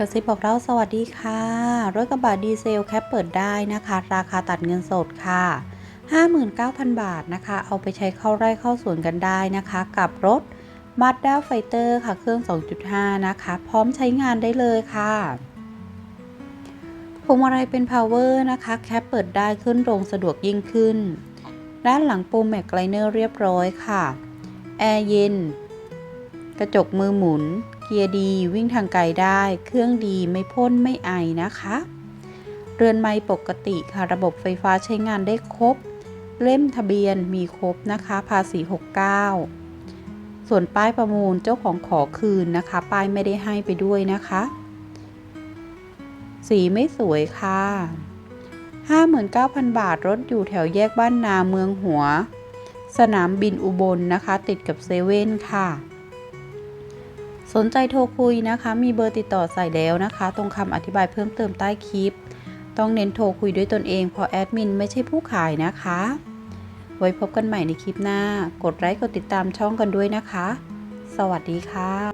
กระซิบบอกเราสวัสดีค่ะ รถกระบะดีเซลแคปเปิดได้นะคะ ราคาตัดเงินสดค่ะ 59,000 บาทนะคะ เอาไปใช้เข้าไร่เข้าสวนกันได้นะคะ กับรถ Mazda Fighter ค่ะ เครื่อง 2.5 นะคะ พร้อมใช้งานได้เลยค่ะพวงมาลัยเป็น power นะคะ แคปเปิดได้ขึ้นลงสะดวกยิ่งขึ้น ด้านหลังปูแม็กไลเนอร์เรียบร้อยค่ะ แอร์เย็น กระจกมือหมุน เกียร์ดีวิ่งทางไกลได้ เครื่องดีไม่พ่นไม่ไอนะคะ เรือนไม้ปกติค่ะระบบไฟฟ้าใช้งานได้ครบ เล่มทะเบียนมีครบนะคะ ภาษี 69 ส่วนป้ายประมูลเจ้าของขอคืนนะคะ ป้ายไม่ได้ให้ไปด้วยนะคะ สีไม่สวยค่ะ 59,000 บาทรถอยู่แถวแยกบ้านนาเมืองหัว สนามบินอุบลนะคะ ติดกับเซเว่นค่ะ สนใจโทรคุยนะคะ มีเบอร์ติดต่อใส่แล้วนะคะ ตรงคำอธิบายเพิ่มเติมใต้คลิป ต้องเน้นโทรคุยด้วยตนเองเพราะแอดมินไม่ใช่ผู้ขายนะคะ ไว้พบกันใหม่ในคลิปหน้า กดไลค์กดติดตามช่องกันด้วยนะคะ สวัสดีค่ะ